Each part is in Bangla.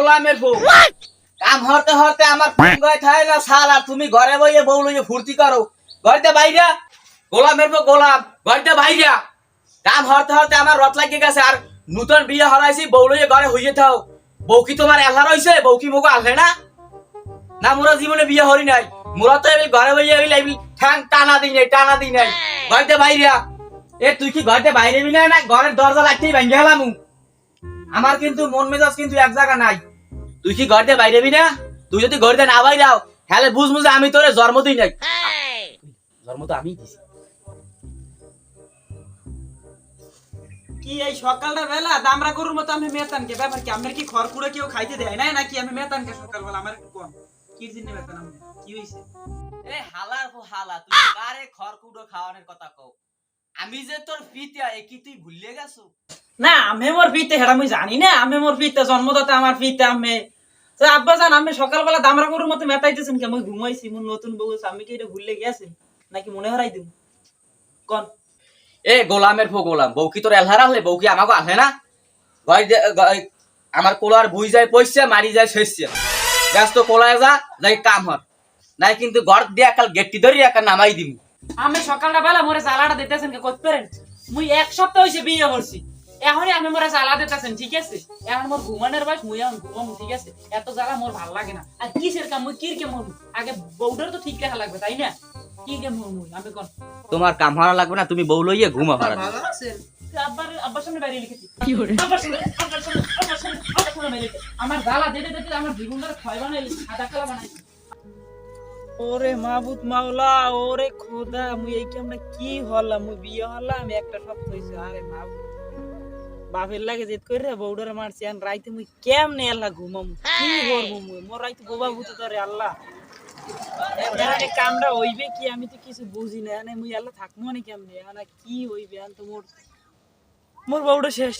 গোলামের বউ কাম হরতে হরতে আমার গয় থাকে না শাল আর তুমি ঘরে বইয়ে বউ লইয়ে ফুর্তি করো। ঘরতে বাইরা গোলামের বউ গোলাম ঘরতে বাইরা। কাম হরতে হরতে আমার লাগিয়ে গেছে আর নতুন বিয়ে হরাইছি বউ লইয়ে ঘরে হইয়ে থাও। বউ কি তোমার বউ কি মুখ আসে না? না মোরা জীবনে বিয়ে হরি নাই। মোরা তো এবিল ঘরে বইয়ে এবিল এবিল ঠ্যাং টানা দিই নাই টানা দিই নাই। ঘরতে বাইরা। এ তুই কি ঘরতে বাইরে না? ঘরের দরজা লাগতেই ভেঙে গেলাম আমার কিন্তু মন মেজাজ কিন্তু এক জায়গা নাই। তুই কি বাইরে বি না? তুই যদি ঘরতে না বাইরাও হ্যালে বুঝ বুঝে আমি তোরে জন্ম দিই নাই। জন্ম তো আমি দিছি। কি এই সকালটা বেলা? দামরা গরুর মতো আমি মেতানকে ব্যাপার কি? আমার কি খড়কুড়ে কেউ খাইতে দেয় না নাকি? আমি মেতানকে সকালবেলা আমার একটু কম। কি জন্য মেতান আমি কি হইছে? এ হালার পো হালা তুই কারে খড়কুটো খাওয়ানোর কথা কও? আমি যে তোর পিতা এ কি তুই ভুলিয়ে গেছো? না আমি মোর পিতে হেডা আমি জানি না আমি মোর পিতে জন্মদাতা আমার পিতে আমি। আব্বা জান আমি সকালবেলা দামরা গরুর মতো মেতাইতেছেন কি আমি ঘুমাইছি মোর নতুন বউ আমি কি এটা ভুললে গেছি নাকি মনে হরাই দিম? কোন। এ গোলামের ফো গোলাম বউ কি তোর এলহার আনলে বউ কি আমাকে আনলে না? গয়- আমার কোলার বুই যায় পয়সা মারি যায় শেষছে ব্যস্ত কোলায় যা যাই কাম হর নাই কিন্তু ঘর দিয়ে একাল গেটটি ধরি একা নামাই দিমু। আমি সকালটা বেলা মোরে জ্বালাটা দিতেছেন কে করতে পারেন? মুই এক সপ্তাহ হইছে বিয়ে করছি। এখনই আমি মোরে জ্বালা দিতেছেন ঠিক আছে? এখন মোর ঘুমানোর বয়স মুই এখন ঘুমামু ঠিক আছে? এত জ্বালা মোর ভালো লাগে না। আর কিসের কাম? মুই কির কে মন আগে বউডার তো ঠিক রাখা লাগবে তাই না? কি কে মুই? আমি কোন? তোমার কাম হরা লাগবে না তুমি বউ লইয়ে ঘুমা হারা আব্বার আব্বার সামনে বাইরে লিখেছি। কি করে? আব্বার সামনে আব্বার সামনে আব্বার সামনে আব্বার সামনে বাইরে আমার জ্বালা দিতে দিতে আমার জীবনটা ক্ষয় বানাইলি সাদা কালা বানাইলি ওরে মাহবুদ মাওলা ওরে খোদা মুই এই কেমনে কি হলাম? মুই বিয়ে হলাম একটা সপ্তাহ হইছে। আরে মাহবুদ বাপের লাগে জেদ করে রে বউডারে মারছি আন রাইতে মুই কেমনে আল্লাহ ঘুমাম? কি করব মুই মোর রাইতে বোবা ভূত তোরে আল্লাহ। এখানে কামটা হইবে কি আমি তো কিছু বুঝি না। এখানে মুই আল্লাহ থাকব না কেমনে? এখানে কি হইবে? আন তো মোর মোর বউটা শেষ।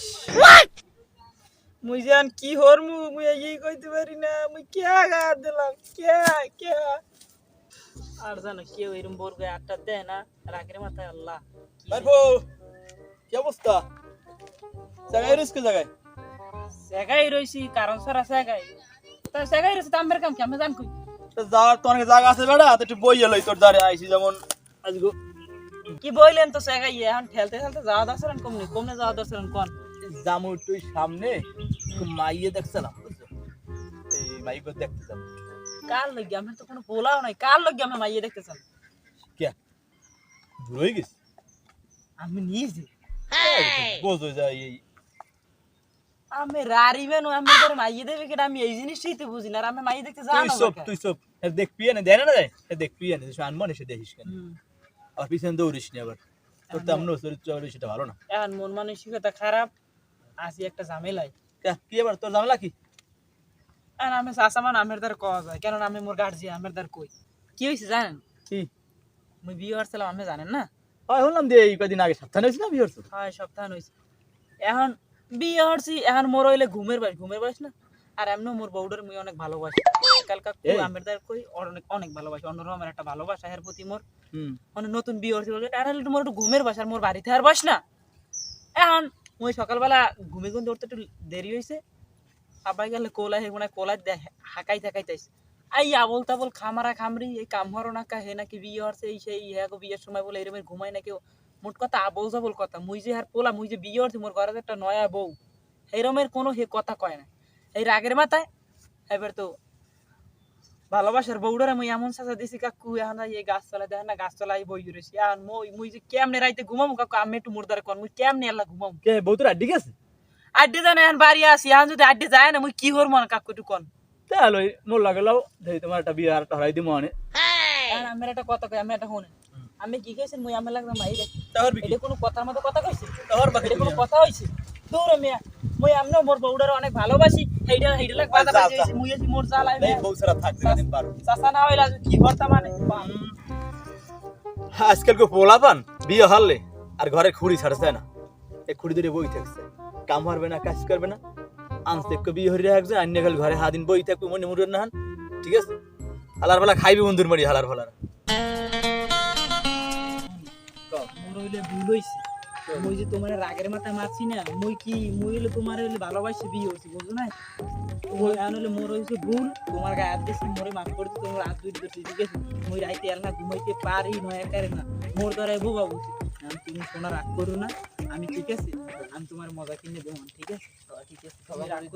মুই জান কি হরমু মুই এই কইতে পারি না। মুই কে গা দিলাম? কে কে আর জানো কেউ এরম গায়ে আটটা দেয় না? রাগের মাথায় আল্লাহ কি অবস্থা? জায়গায় রিস্ক জায়গায় সেগাই রইছি কারণ সারা সেগাই তা সেগাই রইছি তাম্বের কাম কি? আমি জান কই? যাওয়ার তো অনেক জায়গা আছে বেড়া তো একটু বইয়ে লই তোর দ্বারে আইছি যেমন আজকে কি বইলেন তো সেগাই এখন ঠেলতে ঠেলতে যাওয়া দরকার কমনি? কমনে যাওয়া দরকার কোন জামু একটু সামনে মাইয়ে দেখছিলাম এই মাইকে দেখতে যাব কার লাগি? আমি তো কোনো পোলাও নাই। কার লাগি আমি মাইয়ে দেখতেছেন কে? দূর হয়ে গেছি? আমি নিজে। বোঝো যায় এই আমি রারিবেন আমি তোর মাইয়ে দেবে কিনা আমি এই জিনিসটাই তো বুঝি না আমি মাইয়ে দেখতে তুই সব তুই সব এর দেখ পিয়ে না দেয় না দেয়? এর দেখ পিয়ে না তুই আনমনে সে দেখিস কেন? আর পিছনে দৌড়িস নি আবার। তোর তো এমন চরিত্র আবার সেটা ভালো না। এখন মন মানসিকতা খারাপ আসি একটা ঝামেলায়। কে, কি আবার তোর ঝামেলা কি? আর আমি চাষামান আমের দ্বার কওয়া যায়। কেন আমি মোর গার্জিয়ান আমের দ্বার কই? কি হয়েছে জানেন? কি? মুই বিয়ে হচ্ছিলাম আপনি জানেন না? হয় শুনলাম যে এই কদিন আগে সাবধান হয়েছিল বিয়ে করছ হয় সপ্তাহ হয়েছে এখন বিয়ে এখন মোর হইলে ঘুমের বয়স ঘুমের বয়স না। আর এমনি মোর বউডার মুই অনেক ভালোবাসি। কালকা। আমের দ্বার কই অনেক অনেক ভালোবাসি। একটা ভালোবাসা এর প্রতি মোর। মানে নতুন বিয়ে বলে আর হলে মোর একটু ঘুমের বয়স আর মোর বাড়িতে আর বস না। এখন মুই সকালবেলা ঘুমে ঘুম উঠতে একটু দেরি হয়েছে আবাই গেলে কোলা হে মানে কোলা হাকাই থাকাইতেছে আই আবল তাবল খামারা খামরি এই কাম হরো না কা হে নাকি বিয়ে হচ্ছে এই সেই হ্যাঁ বিয়ের সময় বলে এরকম ঘুমাই না কেউ মোট কথা আবল তাবল কথা। মুই যে আর পোলা মুই যে বিয়ে হচ্ছে মোর ঘরে একটা নয়া বউ এইরমের কোনো হে কথা কয় না। এই রাগের মাথায় এবার তো ভালোবাসার বউডারে মুই এমন সাজা দিছি কাকু এখন এই গাছতলা দেখেন না গাছতলায় বই রয়েছি এখন মই মুই যে কেমনে রাইতে ঘুমামু কাকু আমি একটু মুর্দার কন মুই কেমনে আল্লাহ ঘুমামু? কে বউ তোর আড্ডি গেছে? আড্ডি জানে এখন বাড়ি আসি এখন যদি আড্ডি যায় না মুই কি হর মন কাকু একটু কন? তাহলে মোর লাগে লাও তোমার একটা বিয়ে আর একটা হরাই দিমো অনে এখন আমি একটা কথা কই আমি একটা শুনে আমি কি কইছেন মুই আমি লাগলাম দেখ তাহর এটা কোনো কথার মতো কথা কইছে? তাহর বাকি কোনো কথা হইছে? দূর মিয়া। মুই আমনে মোর বউডারে অনেক ভালোবাসি। এইটা এইটা লাগ বাধা আচ্ছা, বাজে মুই আছি মোর জ্বালাই এই বউ ছাড়া থাকবে দিন পারো চাচা না হইলা কি করতা মানে? আজকাল কো পোলা পান বিয়ে হারলে আর ঘরে খুঁড়ি ছাড়ছে না। এই খুঁড়ি ধরে বই থাকছে। কাম হারবে না কাজ করবে না। আনতে একটু বিয়ে হরি রাখছে অন্য কাল ঘরে হাদিন বই থাকবে মনে মুড়ে না হান ঠিক আছে? হালার বেলা খাইবে বন্ধুর মারি হালার ফালার ভুল হইছে। মুই যে তোমার রাগের মাথায় মারছি না, মুই কি, মুই হলে তোমার হলে ভালোবাসি, বিয়ে হচ্ছি বুঝছ না হলে মোর হয়েছে ভুল, তোমার গায়ে হাত দিয়েছি মোরে মাফ করতে তোমার হাত দুই ঠিক আছে? মুই রাইতে এলা ঘুমাইতে পারি নয় একারে না। মোর আমি তুমি সোনা রাগ করো না, আমি ঠিক আছে, আমি তোমার মজা কিনে দেবো, ঠিক আছে? ঠিক আছে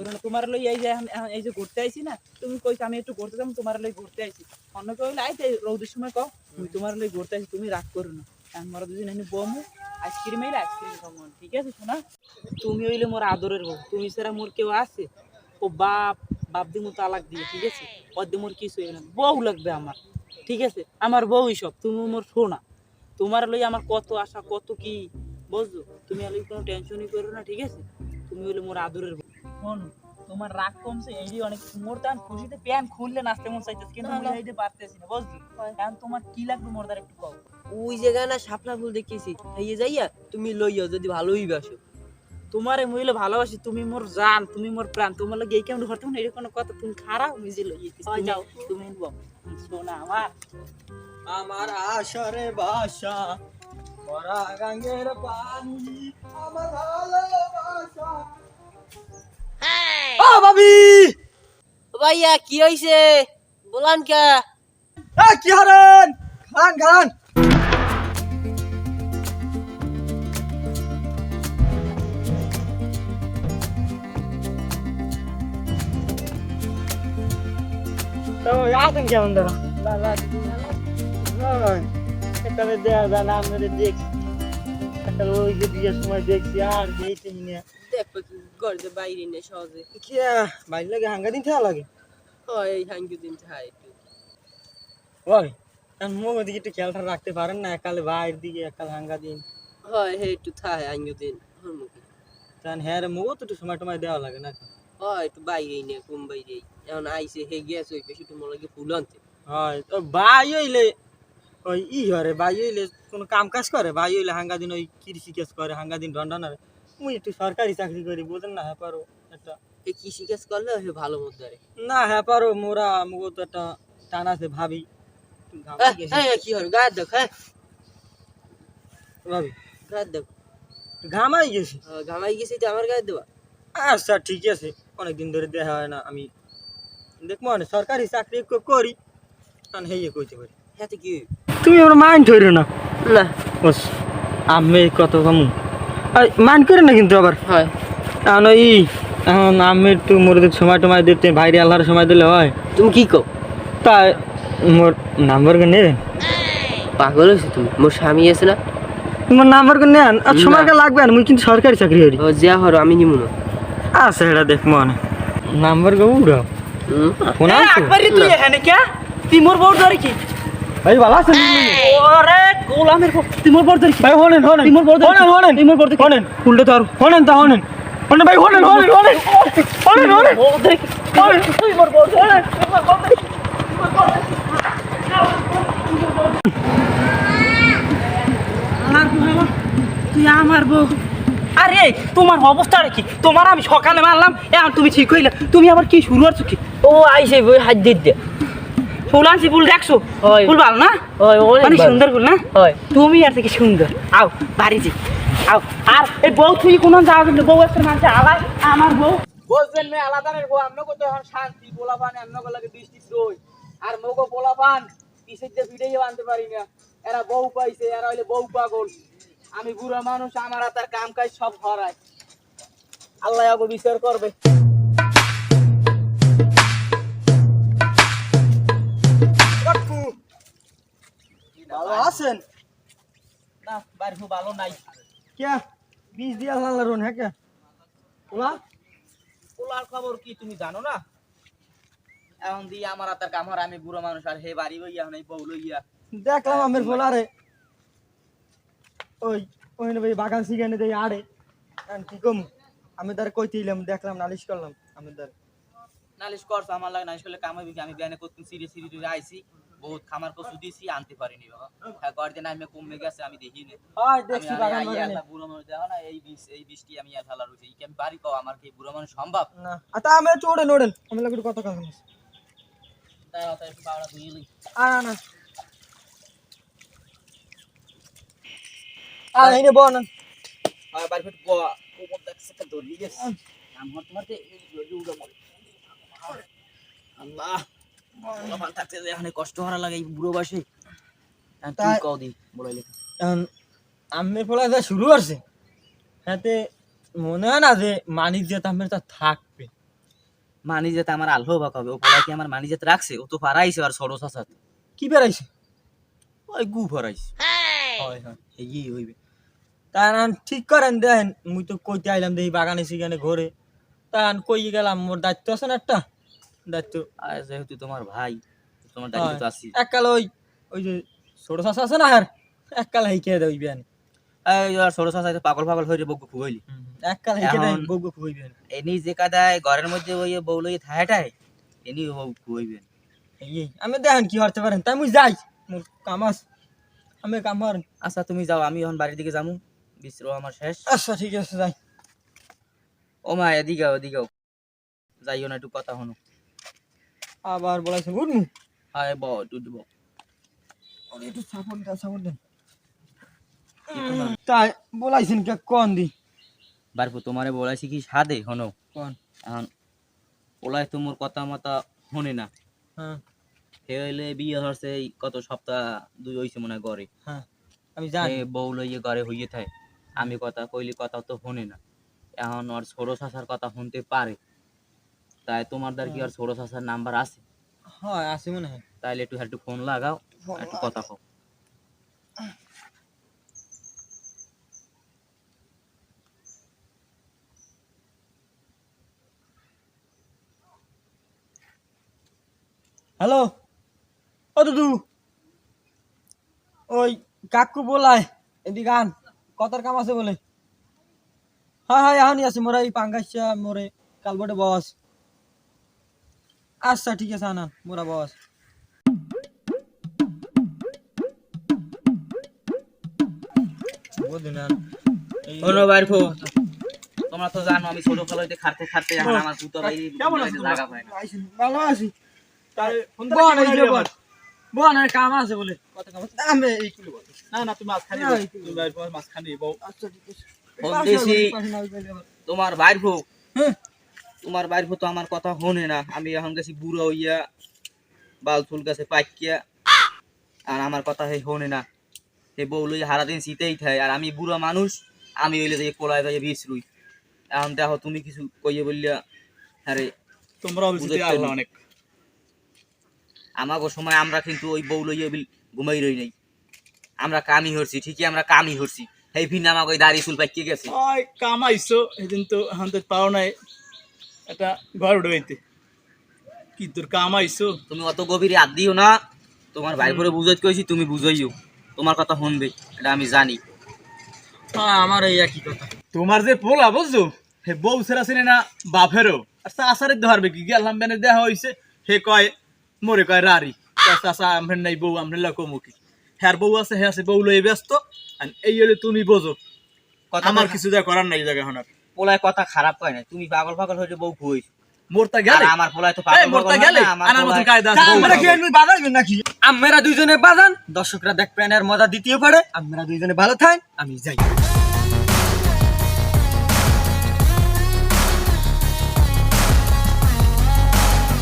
না। তোমার লই এই যে এই যে ঘুরতে আইছি না, তুমি কইছো আমি একটু ঘুরতে যাব, তোমার লই ঘুরতে আইছি। অন্য কেউ আইতে, রৌদের সময় কও, তুমি তোমার লই ঘুরতে আইছি, তুমি রাগ করো না। আমরা দুজন এনে বমু আইসক্রিম এলে আইসক্রিম খাব ঠিক আছে শোনা তুমি হইলে মোর আদরের বউ তুমি ছাড়া মোর কেউ আছে? ও বাপ বাপ তালাক দিয়ে ঠিক আছে? দিয়ে মোর কিছু বউ লাগবে আমার ঠিক আছে? আমার বউই সব তুমি মোর শোনা তোমার লই আমার কত আশা কত কি বুঝছ? তুমি আর কোনো টেনশনই করো না ঠিক আছে? তুমি হইলে মোর আদরের বউ। শোনো তোমার রাগ কমছে এই অনেক মোর তান খুশিতে প্যান খুললে নাচতে মন চাইতেছে কিন্তু আমি এইতে পারতেছি না বুঝছ? এখন তোমার কি লাগবে মোর দ্বারা একটু কও। ওই জায়গায় না শাপলা ফুল দেখেছি খাইয়ে যাইয়া তুমি লইয়া যদি ভালোই বাসো তোমারে মহিলা ভালোবাসি তুমি মোর জান তুমি মোর প্রাণ তোমার লাগে এই কেমন হতে না এরকম কোনো কথা তুমি খারাপ নিজে লইয়ে হয় যাও। তুমি শোনা আমার। আমার আশারে বাসা মরা গাঙ্গের পানি আমার ভালোবাসা। ও ভাবি! ভাইয়া কি হইছে? বলান কে। এ কি হারেন? খান খান আছেন কেমন দাদা এখানে দেয়া যায় না আপনাদের দেখছি। একটা ওই যে বিয়ের সময় দেখছি আর দেখছি না দেখো কি বাইরে নে সহজে। কি বাইরে লাগে হাঙ্গা দিন থাকা লাগে? হাঙ্গি দিন চাই একটু। ওই কারণ মুখ একটু খেয়ালটা রাখতে পারেন না একালে বাইরের দিকে একাল হাঙ্গা দিন। হয় হে একটু থাই হাঙ্গি দিন হ্যাঁ রে তো একটু সময় টময় দেওয়া লাগে না হয় একটু বাইরেই নে কম বাইরেই। এখন আইসে হে গেছে ওই বেশি তোমার লাগে ফুল আনতে। হয় তো ভাই হইলে ওই ই হরে ভাই হইলে কোনো কাম কাজ করে? ভাই হইলে হাঙ্গা দিন ওই কৃষি কাজ করে হাঙ্গা দিন ঢন্ডানারে মুই একটু সরকারি চাকরি করি বুঝেন না হ্যাঁ পারো একটা। হে কৃষি কাজ করলে হে ভালো মতো না হ্যাঁ পারো মোরা তো একটা টান আছে ভাবি। কি গায়ে দেখ হ্যাঁ? ভাবি। গায়ে দেখ ঘামাই গেছি। ঘামাই গেছি তো আমার গায়ে দেওয়া আচ্ছা ঠিক আছে। অনেকদিন ধরে দেখা হয় না আমি দেখব মানে সরকারি চাকরি করি কারণ হেয়ে কইতে পারি। হ্যাঁ কি? তুমি আমার মাইন্ড ধরো না। না। বস আমি কত কম মাইন্ড করে না কিন্তু আবার। হয়। এখন ওই এখন আমি একটু মোরদের সময় টময় দিতে বাইরে আল্লাহর সময় দিলে হয়। তুমি কি কো তাই মোর নাম্বার করে নেবেন? পাগল হয়েছে তুমি? মোর স্বামী আছে না? মোর নাম্বার করে নেন? আর সময় না। লাগবে না? মুই কিন্তু সরকারি চাকরি করি। ও যা হর আমি নিমু না। আচ্ছা এটা দেখব না নাম্বার গো উড়াও ফোন আনছো তুই এখানে কে তুই মোর বউর ধরে কি? ভাই ভালো আছেন? ওরে গোলামের বউ, তুই মোর বউর ধরে কি? ভাই হনেন হনেন। তুই মোর বউর ধরে হনেন হনেন। তুই মোর হনেন। উল্টে ধর হনেন তা হনেন। হনেন ভাই হনেন হনেন হনেন। হনেন হনেন। বউর ধরে কি? হনেন। তুই মোর বউর ধরে তুই ধরে আমার বউ তুই আমার বউ। আরে তোমার অবস্থাটা কি? তোমার আমি সকালে মারলাম এখন তুমি ঠিক হইলে তুমি আবার কি শুরু করছ কি? ও আইসে বই হাত দিয়ে দে। ফুল আনছি ফুল দেখছ? ফুল ভালো না? অনেক অনেক সুন্দর ফুল না? তুমি আর থেকে সুন্দর। আও বাড়ি যাই। আও আর এই বউ তুই কোনো যাওয়া কিন্তু বউ একটা মানুষ আলাই আমার বউ। বলছেন মে আলাদানের গো আমনো কত এখন শান্তি পোলাপান আমনো লাগে বৃষ্টি দই আর মগো পোলাপান কিসের যে ভিডিও আনতে পারি না। এরা বউ পাইছে এরা হইলে বউ পাগল। আমি বুড়া মানুষ আমার তার কাম কাজ সব হরায়। আল্লাহ আগো বিচার করবে। ভালো আছেন? না বাড়ি ভালো নাই। কে? বীজ দিয়া হ্যাঁ কে? ওলা পোলার খবর কি তুমি জানো না? এখন দিয়ে আমার কাম হর আমি বুড়ো মানুষ আর হে বাড়ি বইয়া বউ লইয়া। দেখলাম আমের ফোলারে ওই ওই ভাই বাগান সিগানে দেই আড়ে। কি কম? আমি তার কইতেইলাম দেখলাম নালিশ করলাম আমি তার। নালিশ করছে আমার লাগে নালিশ করলে কামাইবি কি? আমি ব্যানে করতে সিরিয়াস সিরিয়াস আইছি বহুত খামার কচু দিছি আনতে পারিনি বাবা। হ্যাঁ গর্দিন আমি কমে গেছে আমি দেখিনি। হয় দেখছি বাগান বাগানে। বুড়ো মানুষ দেখো না এই বিষ এই বৃষ্টি আমি আর ফেলা এই কি আমি পারি কও? আমার কি বুড়ো মানুষ সম্ভব? না। আতা আমি চোড়ে নোড়েন আমি লাগি কত কথা তাই অত একটু বাড়া ধুয়ে লই। না। না আ বন ফেট গোয়া কোমর দেখছে হতে হতে দড়ি উড়ে মরে। আল্লাহ থাকতে যে এখানে কষ্ট হারা লাগে এই বুড়ো বয়সে। তুই কও দি বলাইলে আমের ফলা যা শুরু করছে তাতে মনে হয় না যে মানিক যে আমের তা থাকবে। মানি যেতে আমার আল্লাহ বাক হবে ও পলাই কি আমার মানি যেতে রাখছে? ও তো পারাইছে আর সরো সাসাত। কি বেড়াইছে? ওই গু ফরাইছে হয় হয়। এই হইবে। তাই না ঠিক করেন দেখেন মুই তো কইতে আইলাম দেখি বাগানে সেখানে ঘরে। তান কই গেলাম মোর দায়িত্ব আছে না একটা? দায়িত্ব? আর যেহেতু তোমার ভাই তোমার দায়িত্ব তো আছি এককাল ওই ওই যে ছোট চাষা আছে না আর এককাল হেইকে দেই বিয়ান এই আর পাগল পাগল হয়ে খুবইলি এককাল দেই এনি যে কাদায় ঘরের মধ্যে ওই বউ লই থায়াটাই এনি বউ খুবইবেন এই আমি দেখেন কি করতে পারেন। তাই মুই যাই মোর আমি আচ্ছা তুমি যাও আমি এখন বাড়ির দিকে যামু। বিশ্র আমার শেষ। আচ্ছা ঠিক আছে যাই। ও মা এদিকে এদিকেও যাইও না একটু কথা হনো আবার বলাইছে উঠমু হায় ব দুধ ওরে একটু সাপোর্ট দেন সাপোর্ট দেন। তাই বলাইছেন কে কোন দি? বারপু তোমারে বলাইছি কি সাদে হনো কোন? এখন ওলাই তো মোর কথা মতা হনে না। হ্যাঁ। হে হইলে বিয়ে হচ্ছে কত সপ্তাহ দুই হইছে মনে হয় ঘরে। হ্যাঁ আমি জানি। বউ লইয়ে ঘরে হইয়ে থাকে। আমি কথা কইলি কথা তো শোনে না। এখন ওর ছোট শাসার কথা শুনতে পারে। তাই তোমার দ্বার কি আর ছোট শাসার নাম্বার আছে? হয় আছে মনে হয়। তাইলে একটু একটু ফোন লাগাও একটু কথা কও। হ্যালো? ও দুদু। ওই কাকু বলায় এদিকে আন। কতার কাম আছে বলে। হ্যাঁ হ্যাঁ এখনই আছে। মোরা এই পাঙ্গাসা মোরে কালবটে বস। আচ্ছা ঠিক আছে আনা। মোরা বস। তোমরা তো জানো আমি ছোট খেলাইতে খাটতে খাটতে এখন আমার ভাই? জায়গা না। ভালো আছি। তাহলে ফোন দিলে বোন আর কাম আছে বলে। কত কাম আছে? আমি এই কিলো না না তুমি মাঝখানে না, বউ। এই কি তুমি বাইরে বউ। আচ্ছা ঠিক আছে। আবার। তোমার তোমার বাইরফো তো আমার কথা শোনে না। আমি এখন গেছি বুড়ো হইয়া বাল চুল গেছে পাইকিয়া। আর আমার কথা হে শোনে না। সে বউ লইয়া সারাদিন শীতেই থাকে। আর আমি বুড়ো মানুষ আমি হইলে যে কোলায় যাই বিষ রুই এখন দেখো তুমি কিছু কইয়ে বললিয়া আরে তোমরা। অনেক। আমাগো সময় আমরা কিন্তু ওই বউ লইয়া বিল ঘুমাই রই নাই। আমরা কামি হরছি ঠিকই আমরা কামি হরছি। সেই ভিন আমাকে ওই দাড়ি চুল পাইকে গেছে। ওই কামাইছো সেদিন তো এখন তো পাও নাই। এটা ঘর উঠে কি তোর কামাইছো? তুমি অত গভীরে হাত দিও না। তোমার ভাই করে বুঝাইতে কইছি তুমি বুঝাইও। তোমার কথা শুনবে এটা আমি জানি। হ্যাঁ আমার এই একই কথা। তোমার যে পোলা বুঝছ? হে বউ সেরা চিনে না বাপেরও। আর চাষারে ধরবে কি? গেলাম বেনে দেখা হইছে। হে কয় মোরে কয় রারি। চাষা আমরের নাই বউ আমরের লকমুখী হ্যার বউ আছে হে আছে বউ লই ব্যস্ত। আর এই হলে তুমি বোঝো। কথা আমার কিছু যা করার নাই জায়গা হনার পোলায় কথা খারাপ কয় না তুমি পাগল পাগল হইতে বউ খুইছ মোরতা গেলে। আমার পোলায় তো পাগল মোরতা গেলে। আমার আনার মতো কায়দা আছে। আমরা কি। এমনি বাজাইবেন নাকি? আমরা দুইজনে বাজান। দর্শকরা দেখবেন আর মজা দ্বিতীয় পারে। আমরা দুইজনে ভালো থাকেন আমি যাই।